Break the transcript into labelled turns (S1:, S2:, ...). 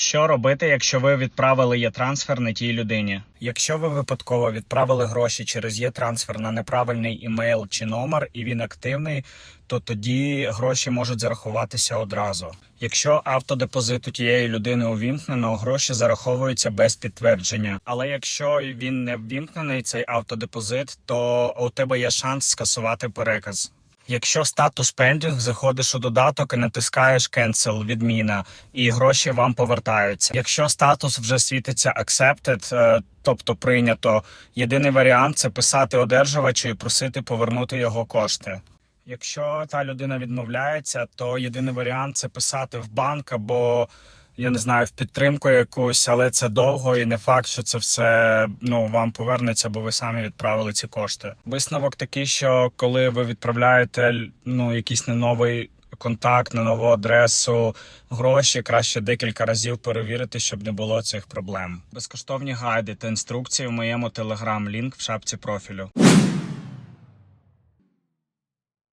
S1: Що робити, якщо ви відправили є-трансфер не тій людині? Якщо ви випадково відправили гроші через є-трансфер на неправильний імейл чи номер, і він активний, то тоді гроші можуть зарахуватися одразу. Якщо автодепозит у тієї людини увімкнено, гроші зараховуються без підтвердження. Але якщо він не ввімкнений, цей автодепозит, то у тебе є шанс скасувати переказ. Якщо статус пендінг, заходиш у додаток і натискаєш Cancel, відміна, і гроші вам повертаються. Якщо статус вже світиться Accepted, е, тобто прийнято, єдиний варіант це писати одержувачу і просити повернути його кошти. Якщо та людина відмовляється, то єдиний варіант це писати в банк або я не знаю, в підтримку якусь, але це довго і не факт, що це все ну вам повернеться, бо ви самі відправили ці кошти. Висновок такий, що коли ви відправляєте ну якийсь не новий контакт на нову адресу, гроші краще декілька разів перевірити, щоб не було цих проблем. Безкоштовні гайди та інструкції в моєму телеграм, лінк в шапці профілю.